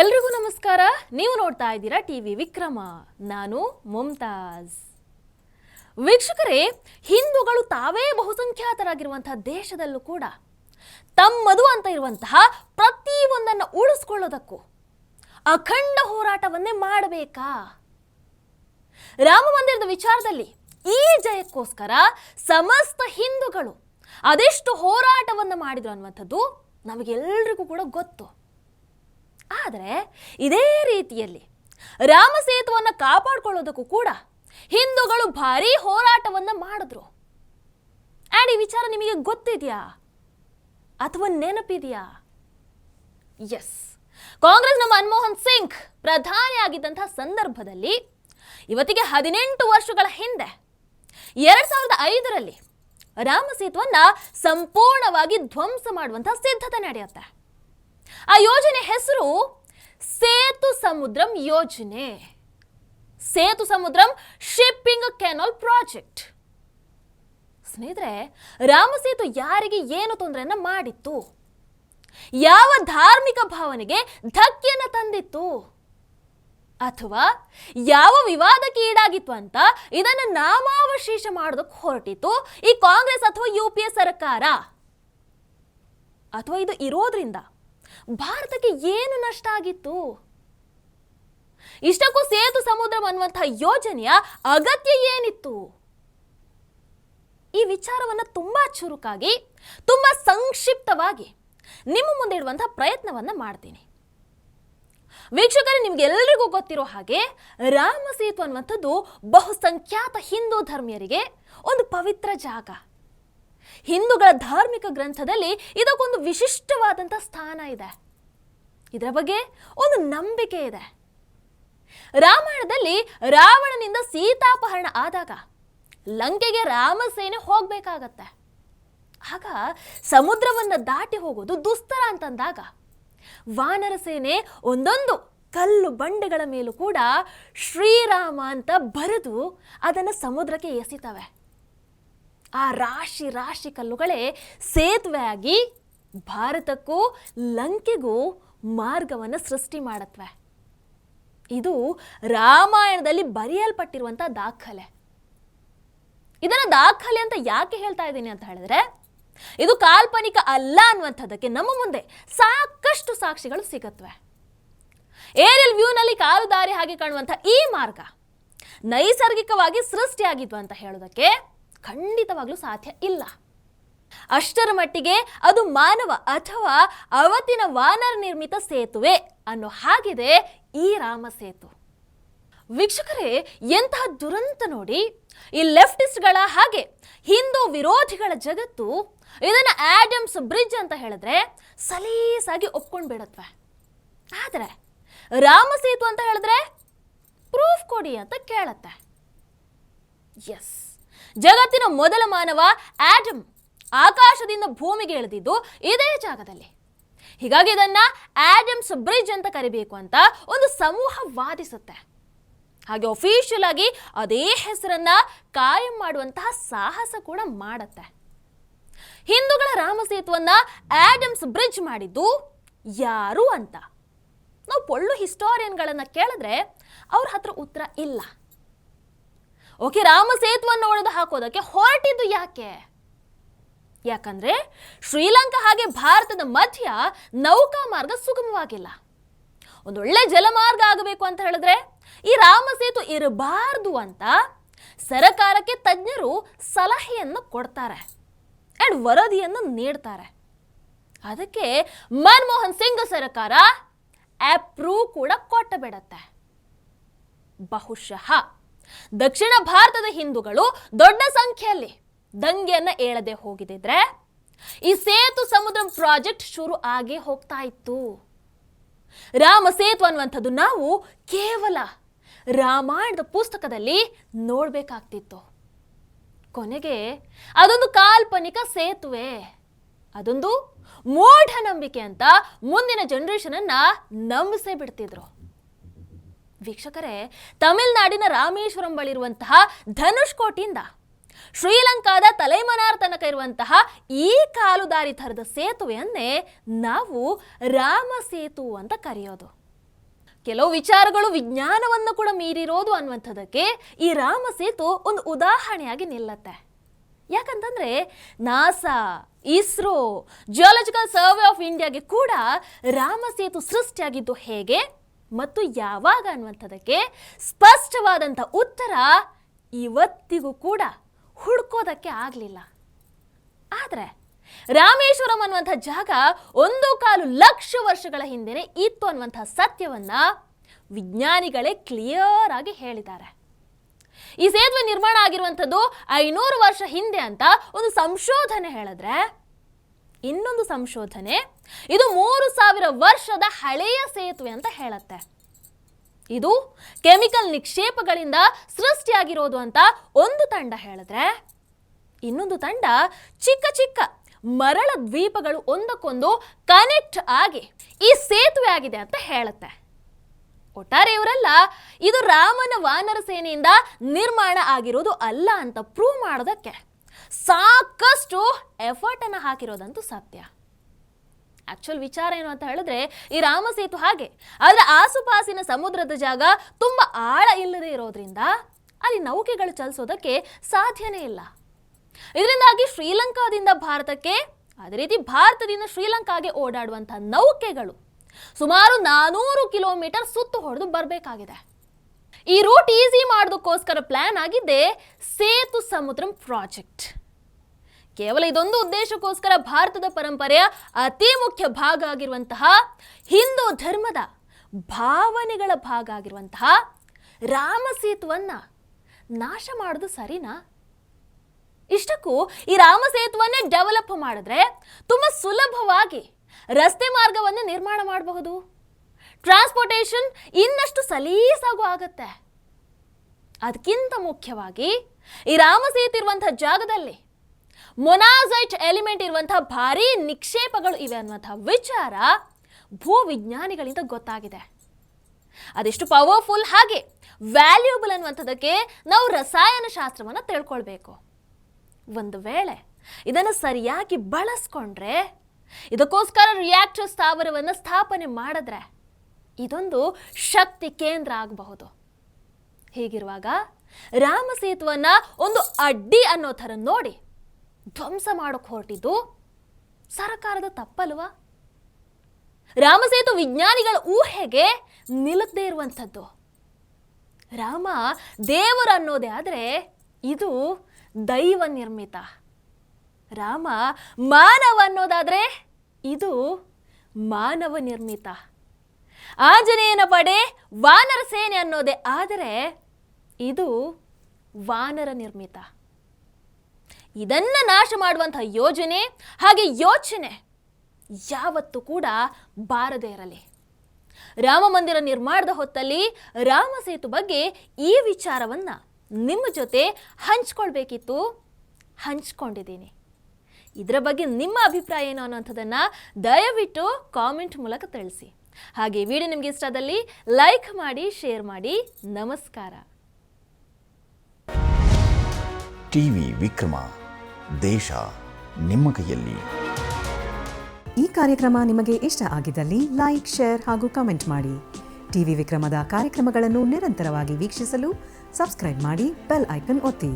ಎಲ್ರಿಗೂ ನಮಸ್ಕಾರ. ನೀವು ನೋಡ್ತಾ ಇದ್ದೀರಾ ಟಿವಿ ವಿಕ್ರಮ. ನಾನು ಮುಮ್ತಾಜ್. ವೀಕ್ಷಕರೇ, ಹಿಂದೂಗಳು ತಾವೇ ಬಹುಸಂಖ್ಯಾತರಾಗಿರುವಂತಹ ದೇಶದಲ್ಲೂ ಕೂಡ ತಮ್ಮದು ಅಂತ ಇರುವಂತಹ ಪ್ರತಿ ಒಂದನ್ನು ಉಳಿಸ್ಕೊಳ್ಳೋದಕ್ಕೂ ಅಖಂಡ ಹೋರಾಟವನ್ನೇ ಮಾಡಬೇಕಾ? ರಾಮ ಮಂದಿರದ ವಿಚಾರದಲ್ಲಿ ಈ ಜಯಕ್ಕೋಸ್ಕರ ಸಮಸ್ತ ಹಿಂದೂಗಳು ಅದೆಷ್ಟು ಹೋರಾಟವನ್ನು ಮಾಡಿದ್ರು ಅನ್ನುವಂಥದ್ದು ನಮಗೆಲ್ರಿಗೂ ಕೂಡ ಗೊತ್ತು. ಆದರೆ ಇದೇ ರೀತಿಯಲ್ಲಿ ರಾಮ ಸೇತುವನ್ನು ಕಾಪಾಡ್ಕೊಳ್ಳೋದಕ್ಕೂ ಕೂಡ ಹಿಂದೂಗಳು ಭಾರೀ ಹೋರಾಟವನ್ನು ಮಾಡಿದ್ರು. ಆ್ಯಂಡ್ ಈ ವಿಚಾರ ನಿಮಗೆ ಗೊತ್ತಿದೆಯಾ? ಅಥವಾ ನೆನಪಿದೆಯಾ? ಎಸ್ ಕಾಂಗ್ರೆಸ್ನ ಮನಮೋಹನ್ ಸಿಂಗ್ ಪ್ರಧಾನಿ ಆಗಿದ್ದಂತಹ ಸಂದರ್ಭದಲ್ಲಿ ಇವತ್ತಿಗೆ ಹದಿನೆಂಟು ವರ್ಷಗಳ ಹಿಂದೆ ಎರಡ್ ಸಾವಿರದ ಐದರಲ್ಲಿ ರಾಮ ಸೇತುವನ್ನ ಸಂಪೂರ್ಣವಾಗಿ ಧ್ವಂಸ ಮಾಡುವಂತಹ ಸಿದ್ಧತೆ ನಡೆಯುತ್ತೆ. ಆ ಯೋಜನೆ ಹೆಸರು ಸೇತು ಸಮುದ್ರಂ ಯೋಜನೆ. Sethu Samudram shipping canal project. ಸ್ನೇಹಿತರೆ ರಾಮಸೇತು ಯಾರಿಗೆ ಏನು ತೊಂದರೆಯನ್ನ ಮಾಡಿತ್ತು? ಯಾವ ಧಾರ್ಮಿಕ ಭಾವನೆಗೆ ಧಕ್ಕೆಯನ್ನ ತಂದಿತ್ತು? ಅಥವಾ ಯಾವ ವಿವಾದಕ್ಕೆ ಈಡಾಗಿತ್ತು ಅಂತ ಇದನ್ನು ನಾಮಾವಶೇಷ ಮಾಡೋದಕ್ಕೆ ಹೊರಟಿತ್ತು ಈ ಕಾಂಗ್ರೆಸ್ ಅಥವಾ ಯು ಸರ್ಕಾರ? ಅಥವಾ ಇದು ಇರೋದ್ರಿಂದ? ಭಾರತಕ್ಕೆ ಏನು ನಷ್ಟ ಆಗಿತ್ತು? ಇಷ್ಟಕ್ಕೂ ಸೇತು ಸಮುದ್ರ ಅನ್ನುವಂತಹ ಯೋಜನೆಯ ಅಗತ್ಯ ಏನಿತ್ತು? ಈ ವಿಚಾರವನ್ನ ತುಂಬಾ ಚುರುಕಾಗಿ, ತುಂಬಾ ಸಂಕ್ಷಿಪ್ತವಾಗಿ ನಿಮ್ಮ ಮುಂದೆ ಇಡುವಂತಹ ಪ್ರಯತ್ನವನ್ನ ಮಾಡ್ತೀನಿ. ವೀಕ್ಷಕರೇ ನಿಮ್ಗೆಲ್ಲರಿಗೂ ಗೊತ್ತಿರೋ ಹಾಗೆ ರಾಮ ಸೇತು ಅನ್ನುವಂಥದ್ದು ಬಹುಸಂಖ್ಯಾತ ಹಿಂದೂ ಧರ್ಮೀಯರಿಗೆ ಒಂದು ಪವಿತ್ರ ಜಾಗ. ಹಿಂದೂಗಳ ಧಾರ್ಮಿಕ ಗ್ರಂಥದಲ್ಲಿ ಇದಕ್ಕೊಂದು ವಿಶಿಷ್ಟವಾದಂಥ ಸ್ಥಾನ ಇದೆ. ಇದರ ಬಗ್ಗೆ ಒಂದು ನಂಬಿಕೆ ಇದೆ. ರಾಮಾಯಣದಲ್ಲಿ ರಾವಣನಿಂದ ಸೀತಾಪಹರಣ ಆದಾಗ ಲಂಕೆಗೆ ರಾಮಸೇನೆ ಹೋಗಬೇಕಾಗತ್ತೆ. ಆಗ ಸಮುದ್ರವನ್ನು ದಾಟಿ ಹೋಗೋದು ದುಸ್ತರ ಅಂತಂದಾಗ ವಾನರ ಸೇನೆ ಒಂದೊಂದು ಕಲ್ಲು ಬಂಡೆಗಳ ಮೇಲೂ ಕೂಡ ಶ್ರೀರಾಮ ಅಂತ ಬರೆದು ಅದನ್ನು ಸಮುದ್ರಕ್ಕೆ ಎಸಿತವೆ. ಆ ರಾಶಿ ರಾಶಿ ಕಲ್ಲುಗಳೇ ಸೇತುವೆಯಾಗಿ ಭಾರತಕ್ಕೂ ಲಂಕೆಗೂ ಮಾರ್ಗವನ್ನು ಸೃಷ್ಟಿ ಮಾಡತ್ವೆ. ಇದು ರಾಮಾಯಣದಲ್ಲಿ ಬರೆಯಲ್ಪಟ್ಟಿರುವಂಥ ದಾಖಲೆ. ಇದನ್ನು ದಾಖಲೆ ಅಂತ ಯಾಕೆ ಹೇಳ್ತಾ ಇದ್ದೀನಿ ಅಂತ ಹೇಳಿದ್ರೆ, ಇದು ಕಾಲ್ಪನಿಕ ಅಲ್ಲ ಅನ್ನುವಂಥದ್ದಕ್ಕೆ ನಮ್ಮ ಮುಂದೆ ಸಾಕಷ್ಟು ಸಾಕ್ಷಿಗಳು ಸಿಗತ್ವೆ. ಏರಿಯಲ್ ವ್ಯೂನಲ್ಲಿ ಕಾಲು ದಾರಿ ಹಾಗೆ ಕಾಣುವಂಥ ಈ ಮಾರ್ಗ ನೈಸರ್ಗಿಕವಾಗಿ ಸೃಷ್ಟಿಯಾಗಿದ್ವು ಅಂತ ಹೇಳೋದಕ್ಕೆ ಖಂಡಿತವಾಗ್ಲೂ ಸಾಧ್ಯ ಇಲ್ಲ. ಅಷ್ಟರ ಮಟ್ಟಿಗೆ ಅದು ಮಾನವ ಅಥವಾ ಅವತ್ತಿನ ವಾನರ ನಿರ್ಮಿತ ಸೇತುವೆ ಅನ್ನೋ ಹಾಗಿದೆ ಈ ರಾಮ ಸೇತು. ವೀಕ್ಷಕರೇ, ಎಂತಹ ದುರಂತ ನೋಡಿ, ಈ ಲೆಫ್ಟಿಸ್ಟ್ಗಳ ಹಾಗೆ ಹಿಂದೂ ವಿರೋಧಿಗಳ ಜಗತ್ತು ಇದನ್ನ ಆಡಮ್ಸ್ ಬ್ರಿಡ್ಜ್ ಅಂತ ಹೇಳಿದ್ರೆ ಸಲೀಸಾಗಿ ಒಪ್ಕೊಂಡು ಬಿಡತ್ವೆ ಆದರೆ ರಾಮ ಸೇತು ಅಂತ ಹೇಳಿದ್ರೆ ಪ್ರೂಫ್ ಕೊಡಿ ಅಂತ ಕೇಳತ್ತೆ. ಎಸ್. ಜಗತ್ತಿನ ಮೊದಲ ಮಾನವ ಆಡಮ್ ಆಕಾಶದಿಂದ ಭೂಮಿಗೆ ಇಳಿದಿದ್ದು ಇದೇ ಜಾಗದಲ್ಲಿ. ಹೀಗಾಗಿ ಇದನ್ನ ಆಡಮ್ಸ್ ಬ್ರಿಡ್ಜ್ ಅಂತ ಕರಿಬೇಕು ಅಂತ ಒಂದು ಸಮೂಹ ವಾದಿಸುತ್ತೆ. ಹಾಗೆ ಅಫಿಷಿಯಲ್ ಆಗಿ ಅದೇ ಹೆಸರನ್ನ ಕಾಯಂ ಮಾಡುವಂತಹ ಸಾಹಸ ಕೂಡ ಮಾಡುತ್ತೆ. ಹಿಂದೂಗಳ ರಾಮ ಸೇತುವನ್ನ ಆಡಮ್ಸ್ ಬ್ರಿಡ್ಜ್ ಮಾಡಿದ್ದು ಯಾರು ಅಂತ? ನಾವು ಪೊಳ್ಳು ಹಿಸ್ಟೋರಿಯನ್ಗಳನ್ನ ಕೇಳಿದ್ರೆ ಅವ್ರ ಹತ್ರ ಉತ್ತರ ಇಲ್ಲ. ಓಕೆ, ರಾಮ ಸೇತುವನ್ನು ಒಡೆದು ಹಾಕೋದಕ್ಕೆ ಹೊರಟಿದ್ದು ಯಾಕೆ? ಯಾಕಂದ್ರೆ ಶ್ರೀಲಂಕಾ ಹಾಗೆ ಭಾರತದ ಮಧ್ಯ ನೌಕಾ ಮಾರ್ಗ ಸುಗಮವಾಗಿಲ್ಲ ಒಂದೊಳ್ಳೆ ಜಲಮಾರ್ಗ ಆಗಬೇಕು ಅಂತ ಹೇಳಿದ್ರೆ ಈ ರಾಮ ಸೇತು ಇರಬಾರದು ಅಂತ ಸರಕಾರಕ್ಕೆ ತಜ್ಞರು ಸಲಹೆಯನ್ನು ಕೊಡ್ತಾರೆ ಅಂಡ್ ವರದಿಯನ್ನು ನೀಡ್ತಾರೆ. ಅದಕ್ಕೆ ಮನಮೋಹನ್ ಸಿಂಗ್ ಸರ್ಕಾರ ಅಪ್ರೂವ್ ಕೂಡ ಕೊಟ್ಟಬಿಡತ್ತೆ. ಬಹುಶಃ. ದಕ್ಷಿಣ ಭಾರತದ ಹಿಂದೂಗಳು ದೊಡ್ಡ ಸಂಖ್ಯೆಯಲ್ಲಿ ದಂಗೆಯನ್ನ ಏಳದೆ ಹೋಗಿದ್ರೆ ಈ ಸೇತು ಸಮುದ್ರ ಪ್ರಾಜೆಕ್ಟ್ ಶುರು ಆಗೇ ಹೋಗ್ತಾ ಇತ್ತು. ರಾಮ ಸೇತು ಅನ್ನುವಂಥದ್ದು ನಾವು ಕೇವಲ ರಾಮಾಯಣದ ಪುಸ್ತಕದಲ್ಲಿ ನೋಡ್ಬೇಕಾಗ್ತಿತ್ತು. ಕೊನೆಗೆ ಅದೊಂದು ಕಾಲ್ಪನಿಕ ಸೇತುವೆ, ಅದೊಂದು ಮೂಢನಂಬಿಕೆ ಅಂತ ಮುಂದಿನ ಜನರೇಷನ್ ಅನ್ನ ನಂಬಿಸೇ ಬಿಡ್ತಿದ್ರು. ವೀಕ್ಷಕರೇ, ತಮಿಳುನಾಡಿನ ರಾಮೇಶ್ವರಂ ಬಳಿರುವಂತಹ ಧನುಷ್ಕೋಟಿಯಿಂದ ಶ್ರೀಲಂಕಾದ ತಲೈಮನಾರ್ ತನಕ ಇರುವಂತಹ ಈ ಕಾಲುದಾರಿ ಥರದ ಸೇತುವೆಯನ್ನೇ ನಾವು ರಾಮ ಸೇತು ಅಂತ ಕರೆಯೋದು. ಕೆಲವು ವಿಚಾರಗಳು ವಿಜ್ಞಾನವನ್ನು ಕೂಡ ಮೀರಿರೋದು ಅನ್ನುವಂಥದ್ದಕ್ಕೆ ಈ ರಾಮ ಸೇತು ಒಂದು ಉದಾಹರಣೆಯಾಗಿ ನಿಲ್ಲತ್ತೆ. ಯಾಕಂತಂದ್ರೆ NASA, ISRO geological survey of ಇಂಡಿಯಾಗೆ ಕೂಡ ರಾಮ ಸೇತು ಸೃಷ್ಟಿಯಾಗಿದ್ದು ಹೇಗೆ? ಮತ್ತು ಯಾವಾಗ ಅನ್ನುವಂಥದ್ದಕ್ಕೆ ಸ್ಪಷ್ಟವಾದಂಥ ಉತ್ತರ ಇವತ್ತಿಗೂ ಕೂಡ ಹುಡ್ಕೋದಕ್ಕೆ ಆಗಲಿಲ್ಲ. ಆದರೆ ರಾಮೇಶ್ವರಂ ಅನ್ನುವಂಥ ಜಾಗ ಒಂದು ಕಾಲು ಲಕ್ಷ ವರ್ಷಗಳ ಹಿಂದೆನೆ ಇತ್ತು ಅನ್ನುವಂಥ ಸತ್ಯವನ್ನ ವಿಜ್ಞಾನಿಗಳೇ ಕ್ಲಿಯರ್ ಆಗಿ ಹೇಳಿದ್ದಾರೆ. ಈ ಸೇತುವೆ ನಿರ್ಮಾಣ ಆಗಿರುವಂಥದ್ದು ಐನೂರು ವರ್ಷ ಹಿಂದೆ ಅಂತ ಒಂದು ಸಂಶೋಧನೆ ಹೇಳಿದ್ರೆ ಇನ್ನೊಂದು ಸಂಶೋಧನೆ, ಇದು ಮೂರು ಸಾವಿರ ವರ್ಷದ ಹಳೆಯ ಸೇತುವೆ ಅಂತ ಹೇಳುತ್ತೆ. ಇದು ಕೆಮಿಕಲ್ ನಿಕ್ಷೇಪಗಳಿಂದ ಸೃಷ್ಟಿಯಾಗಿರೋದು ಅಂತ ಒಂದು ತಂಡ ಹೇಳಿದ್ರೆ, ಇನ್ನೊಂದು ತಂಡ ಚಿಕ್ಕ ಚಿಕ್ಕ ಮರಳ ದ್ವೀಪಗಳು ಒಂದಕ್ಕೊಂದು ಕನೆಕ್ಟ್ ಆಗಿ ಈ ಸೇತುವೆ ಆಗಿದೆ ಅಂತ ಹೇಳುತ್ತೆ. ಒಟ್ಟಾರೆ ಇವರೆಲ್ಲ ಇದು ರಾಮನ ವಾನರ ಸೇನೆಯಿಂದ ನಿರ್ಮಾಣ ಆಗಿರೋದು ಅಲ್ಲ ಅಂತ ಪ್ರೂವ್ ಮಾಡೋದಕ್ಕೆ. ಸಾಕಷ್ಟು ಎಫರ್ಟನ್ನು ಹಾಕಿರೋದಂತೂ ಸತ್ಯ. ಆಕ್ಚುಲ್ ವಿಚಾರ ಏನು ಅಂತ ಹೇಳಿದ್ರೆ, ಈ ರಾಮಸೇತು ಹಾಗೆ. ಆದರೆ ಆಸುಪಾಸಿನ ಸಮುದ್ರದ ಜಾಗ ತುಂಬ ಆಳ ಇಲ್ಲದೆ ಇರೋದ್ರಿಂದ ಅಲ್ಲಿ ನೌಕೆಗಳು ಚಲಿಸೋದಕ್ಕೆ ಸಾಧ್ಯನೇ ಇಲ್ಲ. ಇದರಿಂದಾಗಿ ಶ್ರೀಲಂಕಾದಿಂದ ಭಾರತಕ್ಕೆ, ಅದೇ ರೀತಿ ಭಾರತದಿಂದ ಶ್ರೀಲಂಕಾಗೆ ಓಡಾಡುವಂಥ ನೌಕೆಗಳು ಸುಮಾರು ನಾನೂರು ಕಿಲೋಮೀಟರ್ ಸುತ್ತು ಹೊಡೆದು ಬರಬೇಕಾಗಿದೆ. ಈ ರೂಟ್ ಈಸಿ ಮಾಡೋದಕ್ಕೋಸ್ಕರ ಪ್ಲಾನ್ ಆಗಿದೆ. ಸೇತು ಸಮುದ್ರಂ ಪ್ರಾಜೆಕ್ಟ್ ಕೇವಲ ಇದೊಂದು ಉದ್ದೇಶಕ್ಕೋಸ್ಕರ ಭಾರತದ ಪರಂಪರೆಯ ಅತಿ ಮುಖ್ಯ ಭಾಗ ಆಗಿರುವಂತಹ ಹಿಂದೂ ಧರ್ಮದ ಭಾವನೆಗಳ ಭಾಗ ಆಗಿರುವಂತಹ ರಾಮ ಸೇತುವನ್ನ ನಾಶ ಮಾಡೋದು ಸರಿನಾ? ಇಷ್ಟಕ್ಕೂ ಈ ರಾಮ ಸೇತುವನ್ನೇ ಡೆವಲಪ್ ಮಾಡಿದ್ರೆ ತುಂಬ ಸುಲಭವಾಗಿ ರಸ್ತೆ ಮಾರ್ಗವನ್ನು ನಿರ್ಮಾಣ ಮಾಡಬಹುದು. ಟ್ರಾನ್ಸ್ಪೋರ್ಟೇಷನ್ ಇನ್ನಷ್ಟು ಸಲೀಸಾಗೂ ಆಗುತ್ತೆ. ಅದಕ್ಕಿಂತ ಮುಖ್ಯವಾಗಿ ಈ ರಾಮ ಇರುವಂಥ ಜಾಗದಲ್ಲಿ ಮೊನಾಸೈಟ್ ಎಲಿಮೆಂಟ್ ಇರುವಂಥ ಭಾರೀ ನಿಕ್ಷೇಪಗಳು ಇವೆ ಅನ್ನುವಂಥ ವಿಚಾರ ಭೂವಿಜ್ಞಾನಿಗಳಿಂದ ಗೊತ್ತಾಗಿದೆ. ಅದೆಷ್ಟು ಪವರ್ಫುಲ್ ಹಾಗೆ ವ್ಯಾಲ್ಯೂಬಲ್ ಅನ್ನುವಂಥದ್ದಕ್ಕೆ ನಾವು ರಸಾಯನಶಾಸ್ತ್ರವನ್ನು ತಿಳ್ಕೊಳ್ಬೇಕು. ಒಂದು ವೇಳೆ ಇದನ್ನು ಸರಿಯಾಗಿ ಬಳಸ್ಕೊಂಡ್ರೆ ಇದಕ್ಕೋಸ್ಕರ ರಿಯಾಕ್ಟರ್ ಸ್ಥಾವರವನ್ನು ಸ್ಥಾಪನೆ ಮಾಡಿದ್ರೆ ಇದೊಂದು ಶಕ್ತಿ ಕೇಂದ್ರ ಆಗಬಹುದು. ಹೀಗಿರುವಾಗ ರಾಮ ಸೇತುವನ್ನ ಒಂದು ಅಡ್ಡಿ ಅನ್ನೋ ಥರ ನೋಡಿ ಧ್ವಂಸ ಮಾಡೋಕೆ ಹೊರಟಿದ್ದು ಸರ್ಕಾರದ ತಪ್ಪಲ್ವಾ? ರಾಮಸೇತು ವಿಜ್ಞಾನಿಗಳ ಊಹೆಗೆ ನಿಲ್ಲದೇ ಇರುವಂಥದ್ದು. ರಾಮ ದೇವರು ಅನ್ನೋದೇ ಆದರೆ ಇದು ದೈವ ನಿರ್ಮಿತ. ರಾಮ ಮಾನವ ಅನ್ನೋದಾದರೆ ಇದು ಮಾನವ ನಿರ್ಮಿತ. ಆಂಜನೇಯನ ಪಡೆ ವಾನರ ಸೇನೆ ಅನ್ನೋದೇ. ಆದರೆ ಇದು ವಾನರ ನಿರ್ಮಿತ. ಇದನ್ನ ನಾಶ ಮಾಡುವಂಥ ಯೋಜನೆ ಹಾಗೆ ಯೋಚನೆ ಯಾವತ್ತೂ ಕೂಡ ಬಾರದೇ ಇರಲಿ. ರಾಮ ಮಂದಿರ ನಿರ್ಮಾಣದ ಹೊತ್ತಲ್ಲಿ ರಾಮ ಸೇತು ಬಗ್ಗೆ ಈ ವಿಚಾರವನ್ನ ನಿಮ್ಮ ಜೊತೆ ಹಂಚ್ಕೊಳ್ಬೇಕಿತ್ತು, ಹಂಚ್ಕೊಂಡಿದ್ದೀನಿ. ಇದರ ಬಗ್ಗೆ ನಿಮ್ಮ ಅಭಿಪ್ರಾಯ ಏನು ಅನ್ನೋಂಥದ್ದನ್ನು ದಯವಿಟ್ಟು ಕಾಮೆಂಟ್ ಮೂಲಕ ತಿಳಿಸಿ. ಹಾಗೆ ವಿಡಿಯೋ ನಿಮಗೆ ಇಷ್ಟದಲ್ಲಿ ಲೈಕ್ ಮಾಡಿ ಶೇರ್ ಮಾಡಿ. ನಮಸ್ಕಾರ. ಟಿವಿ ವಿಕ್ರಮ ದೇಶ ನಿಮ್ಮ ಕೈಯಲ್ಲಿ. ಈ ಕಾರ್ಯಕ್ರಮ ನಿಮಗೆ ಇಷ್ಟ ಆಗಿದ್ದಲ್ಲಿ ಲೈಕ್ ಶೇರ್ ಹಾಗೂ ಕಮೆಂಟ್ ಮಾಡಿ. ಟಿವಿ ವಿಕ್ರಮದ ಕಾರ್ಯಕ್ರಮಗಳನ್ನು ನಿರಂತರವಾಗಿ ವೀಕ್ಷಿಸಲು ಸಬ್ಸ್ಕ್ರೈಬ್ ಮಾಡಿ ಬೆಲ್ ಐಕನ್ ಒತ್ತಿ.